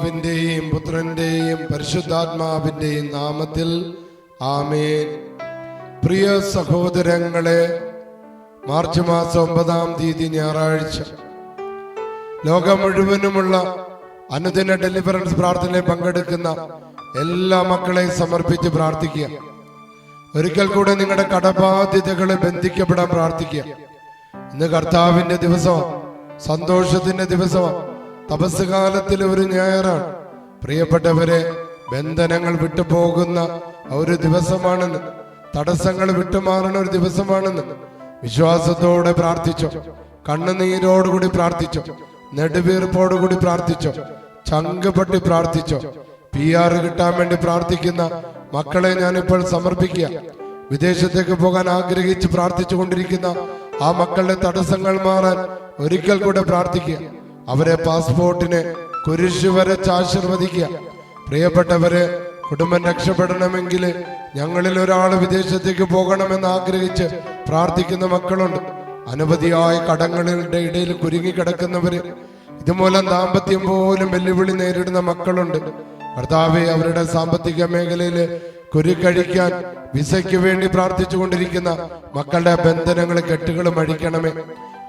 പിതാവിന്റെയും പുത്രന്റെയും പരിശുദ്ധാത്മാവിന്റെയും നാമത്തിൽ ആമേൻ. പ്രിയ സഹോദരങ്ങളെ മാർച്ച് മാസം ഒമ്പതാം തീയതി ഞായറാഴ്ച. ലോകം മുഴുവനുമുള്ള അനുദിന ഡെലിവറൻസ് പ്രാർത്ഥനയിൽ പങ്കെടുക്കുന്ന എല്ലാ മക്കളെയും സമർപ്പിച്ച് പ്രാർത്ഥിക്കുക. ഒരിക്കൽ കൂടെ നിങ്ങളുടെ കടബാധ്യതകളെ ബന്ധിക്കപ്പെടാൻ പ്രാർത്ഥിക്കുക. ഇന്ന് കർത്താവിന്റെ ദിവസമാണ് സന്തോഷത്തിന്റെ ദിവസമാണ് തപസ് കാലത്തിൽ ഒരു ഞായറാണ്. പ്രിയപ്പെട്ടവരെ ബന്ധനങ്ങൾ വിട്ടുപോകുന്ന ഒരു ദിവസമാണെന്ന് തടസ്സങ്ങൾ വിട്ടുമാറുന്ന ഒരു ദിവസമാണെന്ന് വിശ്വാസത്തോടെ പ്രാർത്ഥിച്ചു. കണ്ണുനീരോടുകൂടി പ്രാർത്ഥിച്ചോ. നെടുവീർപ്പോടുകൂടി പ്രാർത്ഥിച്ചോ. ചങ്കപ്പെട്ടി പ്രാർത്ഥിച്ചു. പി ആർ കിട്ടാൻ വേണ്ടി പ്രാർത്ഥിക്കുന്ന മക്കളെ ഞാനിപ്പോൾ സമർപ്പിക്കുക. വിദേശത്തേക്ക് പോകാൻ ആഗ്രഹിച്ച് പ്രാർത്ഥിച്ചു കൊണ്ടിരിക്കുന്ന ആ മക്കളുടെ തടസ്സങ്ങൾ മാറാൻ ഒരിക്കൽ കൂടെ പ്രാർത്ഥിക്കുക. അവരെ പാസ്പോർട്ടിന് കുരിശ് വരച്ച് ആശീർവദിക്കുക പ്രിയപ്പെട്ടവരെ കുടുംബം രക്ഷപ്പെടണമെങ്കിൽ ഞങ്ങളിൽ ഒരാൾ വിദേശത്തേക്ക് പോകണമെന്ന് ആഗ്രഹിച്ച് പ്രാർത്ഥിക്കുന്ന മക്കളുണ്ട്. അനവധിയായ കടങ്ങളുടെ ഇടയിൽ കുരുങ്ങിക്കിടക്കുന്നവര് ഇതുമൂലം ദാമ്പത്യം പോലും വെല്ലുവിളി നേരിടുന്ന മക്കളുണ്ട്. കർത്താവെ അവരുടെ സാമ്പത്തിക മേഖലയിൽ കുരുക്കഴിക്കാൻ വിസയ്ക്ക് വേണ്ടി പ്രാർത്ഥിച്ചു കൊണ്ടിരിക്കുന്ന മക്കളുടെ ബന്ധനങ്ങൾ കെട്ടുകളും അഴിക്കണമേ.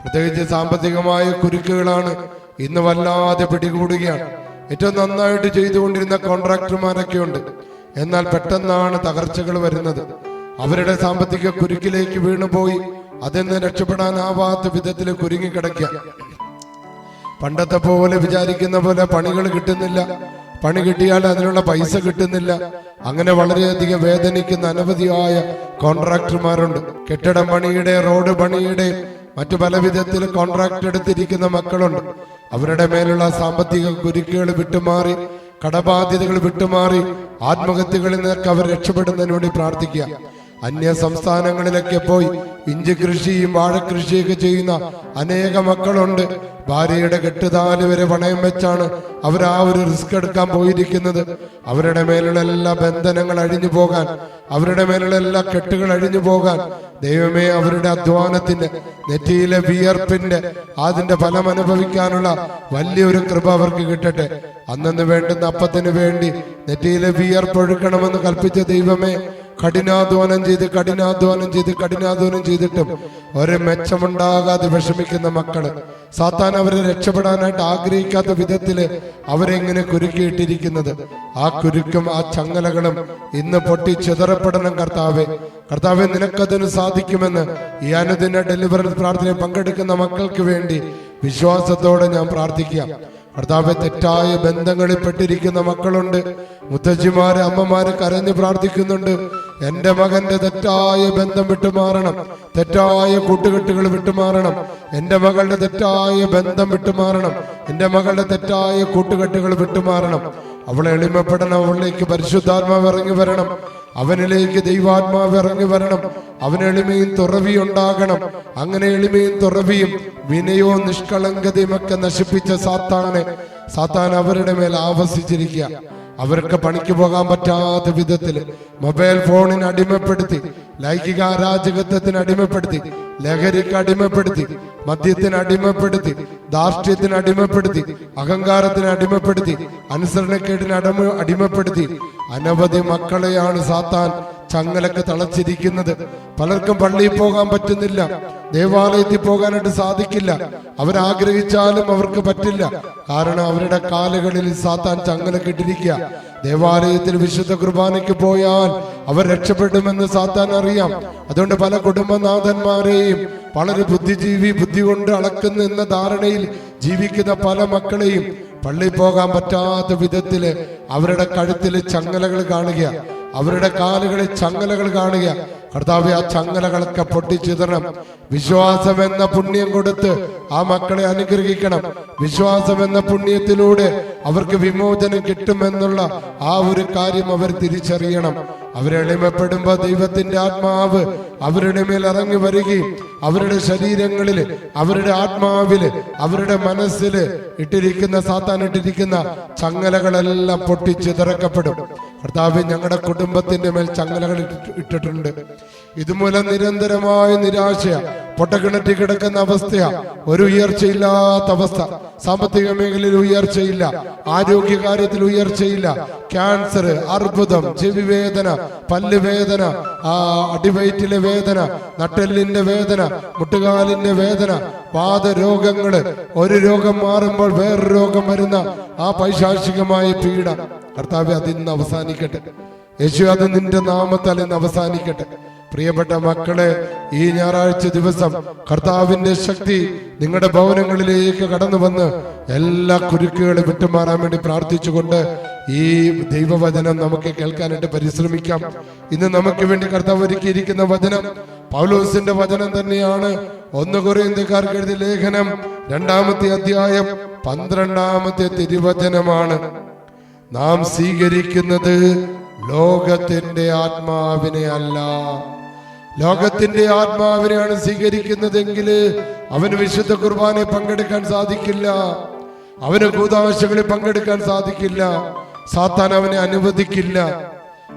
പ്രത്യേകിച്ച് സാമ്പത്തികമായ കുരുക്കുകളാണ് ഇന്ന് വല്ലാതെ പിടികൂടുകയാണ്. ഏറ്റവും നന്നായിട്ട് ചെയ്തുകൊണ്ടിരുന്ന കോൺട്രാക്ടർമാരൊക്കെ ഉണ്ട് എന്നാൽ പെട്ടെന്നാണ് തകർച്ചകൾ വരുന്നത്. അവരുടെ സാമ്പത്തിക കുരുക്കിലേക്ക് വീണുപോയി. അതിൽ നിന്ന് രക്ഷപ്പെടാനാവാത്ത വിധത്തിൽ കുരുങ്ങിക്കിടക്കുക പണ്ടത്തെ പോലെ വിചാരിക്കുന്ന പോലെ പണികൾ കിട്ടുന്നില്ല. പണി കിട്ടിയാൽ അതിനുള്ള പൈസ കിട്ടുന്നില്ല. അങ്ങനെ വളരെയധികം വേദനിക്കുന്ന അനവധിയായ കോൺട്രാക്ടർമാരുണ്ട്. കെട്ടിടം പണിയുടെ റോഡ് പണിയുടെ മറ്റു പല വിധത്തിൽ കോൺട്രാക്ട് എടുത്തിരിക്കുന്ന മക്കളുണ്ട്. അവരുടെ മേലുള്ള സാമ്പത്തിക കുരുക്കുകൾ വിട്ടുമാറി കടബാധ്യതകൾ വിട്ടുമാറി ആത്മഹത്യകളിൽ നിന്നൊക്കെ അവർ രക്ഷപ്പെടുന്നതിന് വേണ്ടി പ്രാർത്ഥിക്കുക. അന്യ സംസ്ഥാനങ്ങളിലൊക്കെ പോയി ഇഞ്ചി കൃഷിയും വാഴക്കൃഷിയൊക്കെ ചെയ്യുന്ന അനേക മക്കളുണ്ട്. ഭാര്യയുടെ കെട്ടുതാൽ വരെ പണയം വെച്ചാണ് അവർ ആ ഒരു റിസ്ക് എടുക്കാൻ പോയിരിക്കുന്നത്. അവരുടെ മേലുള്ള എല്ലാ ബന്ധനങ്ങൾ അഴിഞ്ഞു പോകാൻ അവരുടെ മേലുള്ള എല്ലാ കെട്ടുകൾ അഴിഞ്ഞു പോകാൻ ദൈവമേ അവരുടെ അധ്വാനത്തിന്റെ നെറ്റിയിലെ വിയർപ്പിന്റെ അതിന്റെ ഫലം അനുഭവിക്കാനുള്ള വലിയൊരു കൃപ അവർക്ക് കിട്ടട്ടെ. അന്നു വേണ്ടുന്ന അപ്പത്തിന് വേണ്ടി നെറ്റിയിലെ വിയർപ്പൊഴുക്കണമെന്ന് കൽപ്പിച്ച ദൈവമേ കഠിനാധ്വാനം ചെയ്ത് കഠിനാധ്വാനം ചെയ്ത് കഠിനാധ്വാനം ചെയ്തിട്ടും ഒരു മെച്ചമുണ്ടാകാതെ വിഷമിക്കുന്ന മക്കൾ. സാത്താൻ അവരെ രക്ഷപ്പെടാനായിട്ട് ആഗ്രഹിക്കാത്ത വിധത്തിൽ അവരെങ്ങനെ കുരുക്കിയിട്ടിരിക്കുന്നത്. ആ കുരുക്കും ആ ചങ്ങലകളും ഇന്ന് പൊട്ടി ചിതറപ്പെടണം കർത്താവെ. കർത്താവെ നിനക്കതിന് സാധിക്കുമെന്ന് ഈ അനുദിന ഡെലിവറൻസ് പ്രാർത്ഥനയിൽ പങ്കെടുക്കുന്ന മക്കൾക്ക് വേണ്ടി വിശ്വാസത്തോടെ ഞാൻ പ്രാർത്ഥിക്കാം. കർത്താവെ തെറ്റായ ബന്ധങ്ങളിൽ പെട്ടിരിക്കുന്ന മക്കളുണ്ട്. മുത്തച്ഛിമാര് അമ്മമാര് കരഞ്ഞു പ്രാർത്ഥിക്കുന്നുണ്ട്. എന്റെ മകന്റെ തെറ്റായ ബന്ധം വിട്ടുമാറണം. തെറ്റായ കൂട്ടുകെട്ടുകൾ വിട്ടുമാറണം. എന്റെ മകളുടെ തെറ്റായ ബന്ധം വിട്ടുമാറണം. എന്റെ മകളുടെ തെറ്റായ കൂട്ടുകെട്ടുകൾ വിട്ടുമാറണം. അവളെ എളിമപ്പെടണം. അവളിലേക്ക് പരിശുദ്ധാത്മാവ് ഇറങ്ങി വരണം. അവനിലേക്ക് ദൈവാത്മാവ് ഇറങ്ങി വരണം. അവന് എളിമയും തുറവിയും ഉണ്ടാകണം. അങ്ങനെ എളിമയും തുറവിയും വിനയവും നിഷ്കളങ്കതയും ഒക്കെ നശിപ്പിച്ച സാത്താനെ സാത്താൻ അവരുടെ മേൽ ആവസിച്ചിരിക്കുക. അവർക്ക് പണിക്ക് പോകാൻ പറ്റാത്ത വിധത്തിൽ മൊബൈൽ ഫോണിന് അടിമപ്പെടുത്തി ലൈംഗിക അരാജകത്വത്തിന് അടിമപ്പെടുത്തി ലഹരിക്ക് അടിമപ്പെടുത്തി മദ്യത്തിന് അടിമപ്പെടുത്തി ധാർഷ്ട്യത്തിന് അടിമപ്പെടുത്തി അഹങ്കാരത്തിന് അടിമപ്പെടുത്തി അനുസരണക്കേടിന് അടിമ അടിമപ്പെടുത്തി. അനവധി മക്കളെയാണ് സാത്താൻ ചങ്ങലൊക്കെ തളച്ചിരിക്കുന്നത്. പലർക്കും പള്ളിയിൽ പോകാൻ പറ്റുന്നില്ല. ദേവാലയത്തിൽ പോകാനായിട്ട് സാധിക്കില്ല. അവരാഗ്രഹിച്ചാലും അവർക്ക് പറ്റില്ല. കാരണം അവരുടെ കാലുകളിൽ സാത്താൻ ചങ്ങല കിട്ടിരിക്കുക ദേവാലയത്തിൽ വിശുദ്ധ കുർബാനയ്ക്ക് പോയാൽ അവർ രക്ഷപ്പെടുമെന്ന് സാത്താൻ അറിയാം. അതുകൊണ്ട് പല കുടുംബനാഥന്മാരെയും വളരെ ബുദ്ധിജീവി ബുദ്ധി കൊണ്ട് അളക്കുന്ന എന്ന ധാരണയിൽ ജീവിക്കുന്ന പല മക്കളെയും പള്ളി പോകാൻ പറ്റാത്ത വിധത്തിൽ അവരുടെ കഴുത്തിൽ ചങ്ങലകൾ കാണുക. അവരുടെ കാലുകളിൽ ചങ്ങലകൾ കാണുക. കർത്താവ് ആ ചങ്ങലകളൊക്കെ പൊട്ടിച്ചിതറണം വിശ്വാസം എന്ന പുണ്യം കൊടുത്ത് ആ മക്കളെ അനുഗ്രഹിക്കണം. വിശ്വാസം എന്ന പുണ്യത്തിലൂടെ അവർക്ക് വിമോചനം കിട്ടുമെന്നുള്ള ആ ഒരു കാര്യം അവർ തിരിച്ചറിയണം. അവരെളിമപ്പെടുമ്പോ ദൈവത്തിന്റെ ആത്മാവ് അവരുടെ മേൽ ഇറങ്ങി വരികയും അവരുടെ ശരീരങ്ങളിൽ അവരുടെ ആത്മാവിൽ അവരുടെ മനസ്സിൽ ഇട്ടിരിക്കുന്ന സാത്താൻ ഇട്ടിരിക്കുന്ന ചങ്ങലകളെല്ലാം പൊട്ടിച്ച് തിറക്കപ്പെടും കർത്താവ് ഞങ്ങളുടെ കുടുംബത്തിന്റെ മേൽ ചങ്ങലകൾ ഇട്ടിട്ടുണ്ട്. ഇതുമൂലം നിരന്തരമായ നിരാശ പൊട്ടക്കിണറ്റി കിടക്കുന്ന അവസ്ഥയാ ഒരു ഉയർച്ചയില്ലാത്ത അവസ്ഥ. സാമ്പത്തിക മേഖലയിൽ ഉയർച്ചയില്ല ആരോഗ്യ കാര്യത്തിൽ ഉയർച്ചയില്ല. ക്യാൻസർ അർബുദം ചെവിവേദന പല്ലുവേദന ആ അടിവയറ്റിലെ വേദന നട്ടെല്ലിന്റെ വേദന മുട്ടുകാലിന്റെ വേദന പാദരോഗങ്ങൾ ഒരു രോഗം മാറുമ്പോൾ വേറൊരു രോഗം വരുന്ന ആ പൈശാചികമായ പീഡ. കർത്താവ് അതിന്ന് അവസാനിക്കട്ടെ. യേശു അത് നിന്റെ നാമത്താൽ ഇന്ന് അവസാനിക്കട്ടെ. പ്രിയപ്പെട്ട മക്കളെ ഈ ഞായറാഴ്ച ദിവസം കർത്താവിന്റെ ശക്തി നിങ്ങളുടെ ഭവനങ്ങളിലേക്ക് കടന്നു വന്ന് എല്ലാ കുരുക്കുകളും വിട്ടുമാറാൻ വേണ്ടി പ്രാർത്ഥിച്ചുകൊണ്ട് ഈ ദൈവവചനം നമുക്ക് കേൾക്കാനായിട്ട് പരിശ്രമിക്കാം. ഇന്ന് നമുക്ക് വേണ്ടി കർത്താവ് ഒരുക്കിയിരിക്കുന്ന വചനം പൗലോസിന്റെ വചനം തന്നെയാണ്. ഒന്ന് കൊറിയന്ത്യക്കാർക്ക് എഴുതിയ ലേഖനം രണ്ടാമത്തെ അധ്യായം പന്ത്രണ്ടാമത്തെ തിരുവചനമാണ്. നാം സ്വീകരിക്കുന്നത് ലോകത്തിന്റെ ആത്മാവിനെ അല്ല. ലോകത്തിന്റെ ആത്മാവിനെയാണ് സ്വീകരിക്കുന്നതെങ്കിൽ അവന് വിശുദ്ധ കുർബാനെ പങ്കെടുക്കാൻ സാധിക്കില്ല. അവന് കൂതാശകളിൽ പങ്കെടുക്കാൻ സാധിക്കില്ല. സാത്താൻ അവനെ അനുവദിക്കില്ല.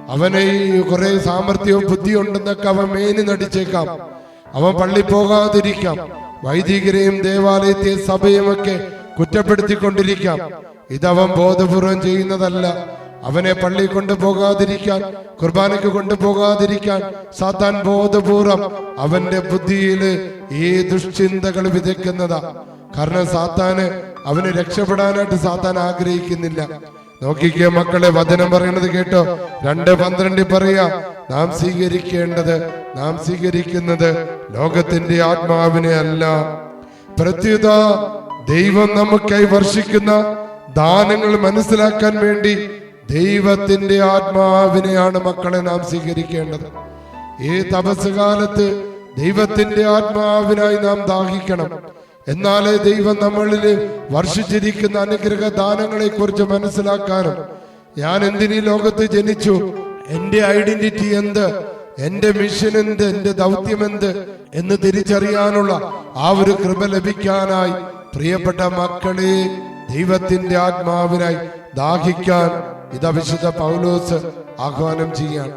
അവനെ ഈ കുറെ സാമർഥ്യവും ബുദ്ധിയും ഉണ്ടെന്നൊക്കെ അവൻ മേനി നടിച്ചേക്കാം. അവൻ പള്ളി പോകാതിരിക്കാം. വൈദികരെയും ദേവാലയത്തെയും സഭയുമൊക്കെ കുറ്റപ്പെടുത്തിക്കൊണ്ടിരിക്കാം. ഇതവൻ ബോധപൂർവം ചെയ്യുന്നതല്ല. അവനെ പള്ളി കൊണ്ടുപോകാതിരിക്കാൻ കുർബാനയ്ക്ക് കൊണ്ടുപോകാതിരിക്കാൻ സാത്താൻ ബോധപൂർവം അവന്റെ ബുദ്ധിയിൽ ഈ ദുഷ്ചിന്തകൾ വിതയ്ക്കുന്നതാ. കാരണം സാത്താന് അവന് രക്ഷപ്പെടാനായിട്ട് സാത്താൻ ആഗ്രഹിക്കുന്നില്ല. നോക്കിക്കേ മക്കളെ വചനം പറയുന്നത് കേട്ടോ. രണ്ട് പന്ത്രണ്ടിൽ പറയാ നാം സ്വീകരിക്കേണ്ടത് നാം സ്വീകരിക്കുന്നത് ലോകത്തിന്റെ ആത്മാവിനെ അല്ല. പ്രത്യുത ദൈവം നമുക്കായി വർഷിക്കുന്ന ദാനങ്ങൾ മനസ്സിലാക്കാൻ വേണ്ടി ദൈവത്തിന്റെ ആത്മാവിനെയാണ് മക്കളെ നാം സ്വീകരിക്കേണ്ടത്. ഈ തപസ് കാലത്ത് ദൈവത്തിന്റെ ആത്മാവിനായി നാം ദാഹിക്കണം. എന്നാലേ ദൈവം നമ്മളിൽ വർഷിച്ചിരിക്കുന്ന അനുഗ്രഹ ദാനങ്ങളെ കുറിച്ച് മനസ്സിലാക്കാനും ഞാൻ എന്തിനീ ലോകത്ത് ജനിച്ചു? എന്റെ ഐഡന്റിറ്റി എന്ത്? എന്റെ മിഷൻ എന്ത്? എന്റെ ദൗത്യം എന്ത്? എന്ന് തിരിച്ചറിയാനുള്ള ആ ഒരു കൃപ ലഭിക്കാനായി പ്രിയപ്പെട്ട മക്കളെ ദൈവത്തിന്റെ ആത്മാവിനായി ദാഹിക്കാൻ ഇതാ വിശുദ്ധ പൗലോസ് ആഹ്വാനം ചെയ്യാൻ.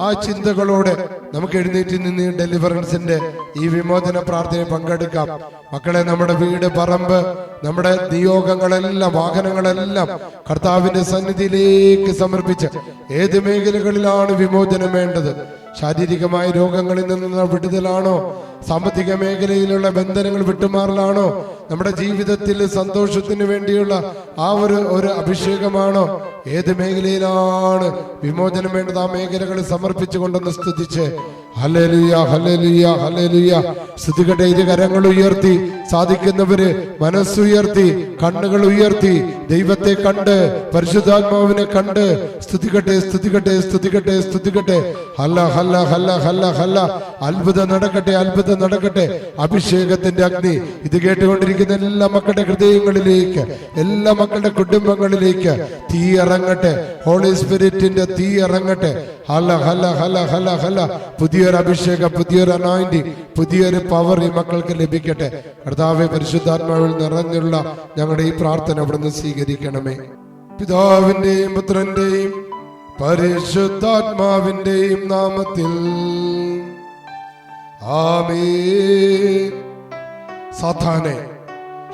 ആ ചിന്തകളോടെ നമുക്ക് എഴുന്നേറ്റ് നിന്ന് ഡെലിവറൻസിന്റെ ഈ വിമോചന പ്രാർത്ഥനയിൽ പങ്കെടുക്കാം. മക്കളെ നമ്മുടെ വീട് പറമ്പ് നമ്മുടെ നിയോഗങ്ങളെല്ലാം വാഹനങ്ങളെല്ലാം കർത്താവിന്റെ സന്നിധിയിലേക്ക് സമർപ്പിച്ച് ഏത് മേഖലകളിലാണ് വിമോചനം വേണ്ടത്? ശാരീരികമായ രോഗങ്ങളിൽ നിന്നുള്ള വിടുതലാണോ? സാമ്പത്തിക മേഖലയിലുള്ള ബന്ധനങ്ങൾ വിട്ടുമാറലാണോ? നമ്മുടെ ജീവിതത്തിൽ സന്തോഷത്തിന് വേണ്ടിയുള്ള ആ ഒരു ഒരു അഭിഷേകമാണോ? ഏത് മേഖലയിലാണ് വിമോചനം വേണ്ടത്? ആ മേഖലകൾ സമർപ്പിച്ചുകൊണ്ടൊന്ന് സ്തുതിച്ച്. ഹല്ലേലൂയ ഹല്ലേലൂയ ഹല്ലേലൂയ. സ്തുതികട്ടെ ഇത് കരങ്ങൾ ഉയർത്തി. സാധിക്കുന്നവര് മനസ്സുയർത്തി കണ്ണുകൾ ഉയർത്തി. ദൈവത്തെ കണ്ട് പരിശുദ്ധാത്മാവിനെ കണ്ട്. സ്തുതികട്ടെ സ്തുതികട്ടെ സ്തുതികട്ടെ സ്തുതികട്ടെ ഹല്ല ഹല്ല ഹല്ല ഹല്ല ഹല്ല. അത്ഭുതം നടക്കട്ടെ അത്ഭുതം നടക്കട്ടെ. അഭിഷേകത്തിന്റെ അഗ്നി ഇത് കേട്ടുകൊണ്ടിരിക്കുന്ന എല്ലാ മക്കളുടെ ഹൃദയങ്ങളിലേക്ക് എല്ലാ മക്കളുടെ കുടുംബങ്ങളിലേക്ക് തീ ഇറങ്ങട്ടെ. ഹോളി സ്പിരിറ്റിന്റെ തീ ഇറങ്ങട്ടെ. ഹല്ല ഹല്ല ഹല്ല ഹല്ല ഹല്ല. പുതിയൊരു അഭിഷേകം പുതിയൊരു അനോയിന്റി പുതിയൊരു പവർ ഈ മക്കൾക്ക് ലഭിക്കട്ടെ. കർത്താവെ പരിശുദ്ധാത്മാവിൽ നിറഞ്ഞുള്ള ഞങ്ങളുടെ ഈ പ്രാർത്ഥന അവിടുന്ന് സ്വീകരിക്കണമേ. പിതാവിന്റെയും പുത്രന്റെയും പരിശുദ്ധാത്മാവിന്റെയും നാമത്തിൽ. ആമേ സാധാനെ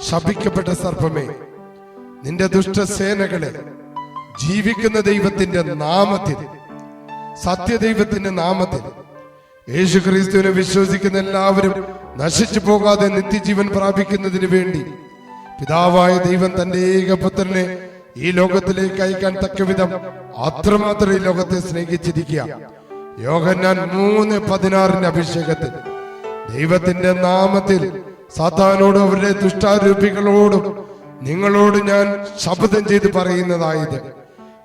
ശപിക്കപ്പെട്ട സർപ്പമേ നിന്റെ ദുഷ്ടസേനകളെ ജീവിക്കുന്ന ദൈവത്തിന്റെ നാമത്തിൽ സത്യദൈവത്തിന്റെ നാമത്തിൽ യേശു ക്രിസ്തുവിനെ വിശ്വസിക്കുന്ന എല്ലാവരും നശിച്ചു പോകാതെ നിത്യജീവൻ പ്രാപിക്കുന്നതിന് വേണ്ടി പിതാവായ ദൈവം തന്റെ ഏകപുത്രനെ ഈ ലോകത്തിലേക്ക് അയക്കാൻ തക്കവിധം അത്രമാത്രം ഈ ലോകത്തെ സ്നേഹിച്ചിരിക്കുക. യോഹന്നാൻ മൂന്ന് പതിനാറിന്റെ അഭിഷേകത്തിൽ ദൈവത്തിന്റെ നാമത്തിൽ സാത്താനോടും അവരുടെ ദുഷ്ടാരൂപികളോടും നിങ്ങളോട് ഞാൻ ശബ്ദം ചെയ്ത് പറയുന്നതായത്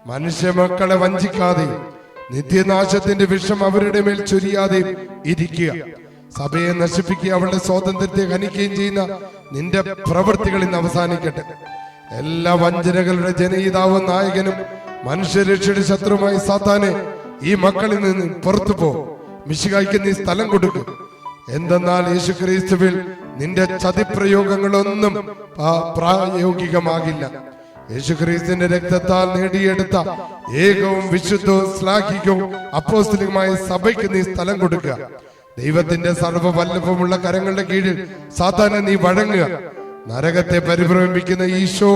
മനുഷ്യ മക്കളെ വഞ്ചിക്കാതെ നിത്യനാശത്തിന്റെ വിഷം അവരുടെ മേൽ ചൊരിയാതെയും ഇരിക്കുക. സഭയെ നശിപ്പിക്കുക അവളുടെ സ്വാതന്ത്ര്യത്തെ ഹനിക്കുകയും ചെയ്യുന്ന നിന്റെ പ്രവൃത്തികളിൽ നിന്ന് അവസാനിക്കട്ടെ. എല്ലാ വഞ്ചനകളുടെ ജനയിതാവും നായകനും മനുഷ്യരക്ഷയുടെ ശത്രുമായി സാത്താനെ ഈ മക്കളിൽ നിന്ന് പുറത്തു പോ. മിശികായ്ക്ക് നീ സ്ഥലം കൊടുക്കും. എന്തെന്നാൽ യേശു ക്രിസ്തുവിൽ നിന്റെ ചതിപ്രയോഗങ്ങളൊന്നും പ്രായോഗികമാകില്ല. യേശുക്രിസ്തുവിന്റെ രക്തത്താൽ നേടിയെടുത്ത ഏകവും വിശുദ്ധവും ശ്ലാഘികവും അപ്പോസ്തലികമായ സഭയ്ക്ക് നീ സ്ഥലം കൊടുക്കുക. ദൈവത്തിന്റെ സർവവല്ലഭമുള്ള കരങ്ങളുടെ കീഴിൽ സാധാരണ നീ വഴങ്ങുക. നരകത്തെ പരിഭ്രമിപ്പിക്കുന്ന ഈശോ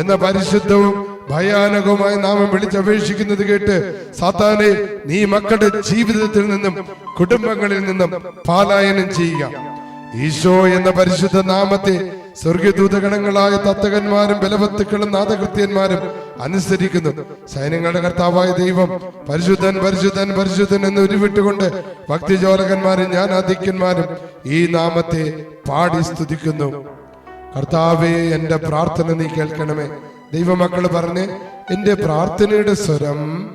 എന്ന പരിശുദ്ധവും ഭയാനകവുമായി നാമം വിളിച്ചപേക്ഷിക്കുന്നത് കേട്ട് സാത്താനെ നീ മക്കളുടെ ജീവിതത്തിൽ നിന്നും കുടുംബങ്ങളിൽ നിന്നും പാലായനം ചെയ്യുക. ഈശോ എന്ന പരിശുദ്ധ നാമത്തെ സ്വർഗീയദൂതഗണങ്ങളായ തത്തകന്മാരും ബലവത്തുക്കളും നാദകൃത്യന്മാരും അനുസരിക്കുന്നു. സൈന്യങ്ങളുടെ കർത്താവായ ദൈവം പരിശുദ്ധൻ പരിശുദ്ധൻ പരിശുദ്ധൻ എന്ന് ഉരുവിട്ടുകൊണ്ട് ഭക്തിജോലകന്മാരും ഞാൻ ആധിക്യന്മാരും ഈ നാമത്തെ പാടി സ്തുതിക്കുന്നു. കർത്താവേ എന്റെ പ്രാർത്ഥന നീ കേൾക്കണമേ. ദൈവമക്കൾ പറഞ്ഞ് എന്റെ പ്രാർത്ഥനയുടെ സ്വരം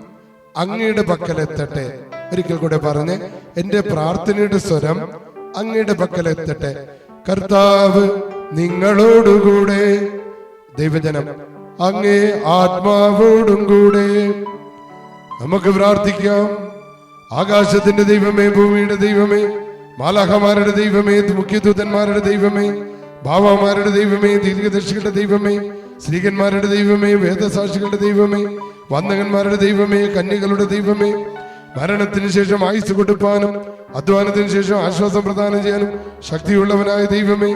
അങ്ങയുടെ പക്കലെത്തട്ടെ. ഒരിക്കൽ കൂടെ പറഞ്ഞ് എന്റെ പ്രാർത്ഥനയുടെ സ്വരം അങ്ങയുടെ പക്കലെത്തട്ടെ. കർത്താവ് നിങ്ങളോടുകൂടെ ദൈവജനം അങ്ങേ ആത്മാവോടും കൂടെ. നമുക്ക് പ്രാർത്ഥിക്കാം. ആകാശത്തിന്റെ ദൈവമേ ഭൂമിയുടെ ദൈവമേ മാലാഹമാരുടെ ദൈവമേ മുഖ്യദൂതന്മാരുടെ ദൈവമേ ഭാവമാരുടെ ദൈവമേ ദീർഘദർശികളുടെ ദൈവമേ സ്ത്രീകന്മാരുടെ ദൈവമേ വേദസാക്ഷികളുടെ ദൈവമേ വന്ദകന്മാരുടെ ദൈവമേ കന്യകളുടെ ദൈവമേ മരണത്തിന് ശേഷം ആയുസ് കൊടുപ്പാനും അധ്വാനത്തിന് ശേഷം ആശ്വാസം പ്രദാനം ചെയ്യാനും ശക്തിയുള്ളവനായ ദൈവമേ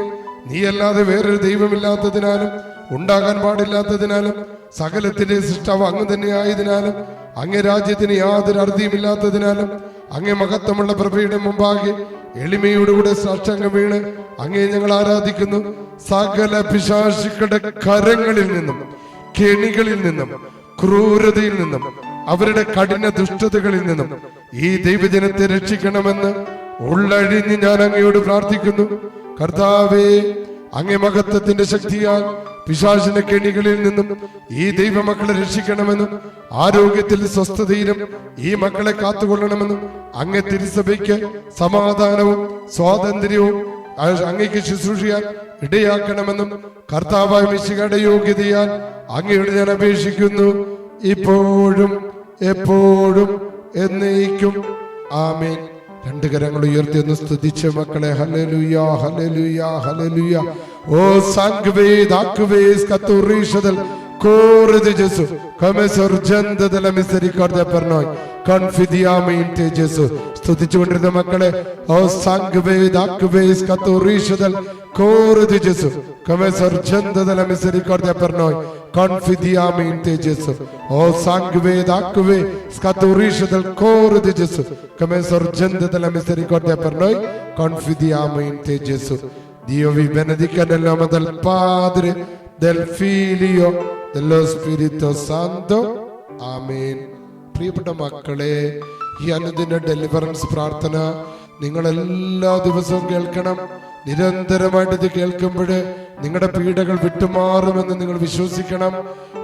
നീയല്ലാതെ വേറൊരു ദൈവമില്ലാത്തതിനാലും ഉണ്ടാകാൻ പാടില്ലാത്തതിനാലും സകലത്തിന്റെ സൃഷ്ടാവ് അങ്ങ് തന്നെ ആയതിനാലും അങ്ങേ രാജ്യത്തിന് യാതൊരു അറുതിയുമില്ലാത്തതിനാലും അങ്ങേ മഹത്വമുള്ള പ്രഭയുടെ മുമ്പാകെ എളിമയോടുകൂടെ സാക്ഷാംഗം വീണ് അങ്ങേ ഞങ്ങൾ ആരാധിക്കുന്നു. സകല പിശാശുക്കളുടെ കരങ്ങളിൽ നിന്നും കെണികളിൽ നിന്നും ക്രൂരതയിൽ നിന്നും അവരുടെ കഠിന ദുഷ്ടതകളിൽ നിന്നും ഈ ദൈവജനത്തെ രക്ഷിക്കണമെന്ന് ഉള്ളഴിഞ്ഞ് ഞാൻ അങ്ങയോട് പ്രാർത്ഥിക്കുന്നു. കർത്താവേ അങ്ങേ മഹത്വത്തിന്റെ ശക്തിയാൽ പിശാചിന്റെ കെണികളിൽ നിന്നും ഈ ദൈവമക്കളെ രക്ഷിക്കണമെന്നും ആരോഗ്യത്തിൽ സ്വസ്ഥതയിലും ഈ മക്കളെ കാത്തുകൊള്ളണമെന്നും അങ്ങ് തിരുസഭയ്ക്ക് സമാധാനവും സ്വാതന്ത്ര്യവും അങ്ങയ്ക്ക് ശുശ്രൂഷിയാൻ ഇടയാക്കണമെന്നും കർത്താവായ മിശികയുടെ യോഗ്യതയാൽ അങ്ങയോട് ഞാൻ അപേക്ഷിക്കുന്നു. ഇപ്പോഴും എപ്പോഴും എന്നേക്കും. ആമേൻ. രണ്ട് കരങ്ങൾ ഉയർത്തി ഒന്ന് സ്തുതിച്ച മക്കളെ ഹല്ലേലൂയ ഹല്ലേലൂയ ഹല്ലേലൂയ. ഓ സാങ്ക്വേ ദാക്വേ സ്കത്തുറീഷദൽ കോറത് ജെസു per noi confidiamo in te സ്തുതിച്ചുകൊണ്ടിരുന്ന മക്കളെ ഓ സാങ്ക്വേ ദാക്വേ സ്കത്തുറീഷദൽ കോറത് ജെസു come sorgente della confidiamo in te Jesus. o sangue d'acque scaturisce del cuore di Gesù come sorgente della misericordia per noi confidiamo in te Gesù Dio vi benedica nel nome del Padre del Figlio dello Spirito Santo Amen പ്രിയപ്പെട്ട മക്കളെ ഈ അനുദിന deliverance പ്രാർത്ഥന നിങ്ങൾ എല്ലാ ദിവസവും കേൾക്കണം നിരന്തരമായിട്ട് ഇത് കേൾക്കുമ്പോൾ നിങ്ങളുടെ പീഡകൾ വിട്ടുമാറുമെന്ന് നിങ്ങൾ വിശ്വസിക്കണം.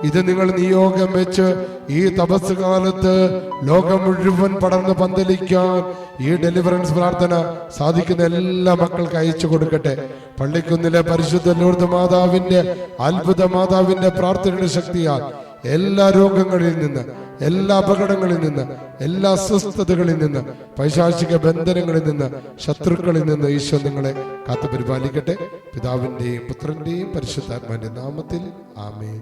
ഇത് നിങ്ങൾ നിയോഗം വെച്ച് ഈ തപസ് കാലത്ത് ലോകം മുഴുവൻ പടർന്ന് പന്തലിക്കാൻ ഈ ഡെലിവറൻസ് പ്രാർത്ഥന സാധിക്കുന്ന എല്ലാ മക്കൾക്ക് അയച്ചു കൊടുക്കട്ടെ. പള്ളിക്കുന്നിലെ പരിശുദ്ധ ലൂർദ് മാതാവിന്റെ അത്ഭുത മാതാവിന്റെ പ്രാർത്ഥനയുടെ ശക്തിയാൽ എല്ലാ രോഗങ്ങളിൽ നിന്ന് എല്ലാ അപകടങ്ങളിൽ നിന്ന് എല്ലാ അസ്വസ്ഥതകളിൽ നിന്ന് പൈശാചിക ബന്ധനങ്ങളിൽ നിന്ന് ശത്രുക്കളിൽ നിന്ന് ഈശോ നിങ്ങളെ കാത്തു പരിപാലിക്കട്ടെ പിതാവിന്റെയും പുത്രന്റെയും പരിശുദ്ധാത്മാന്റെ നാമത്തിൽ ആമേൻ.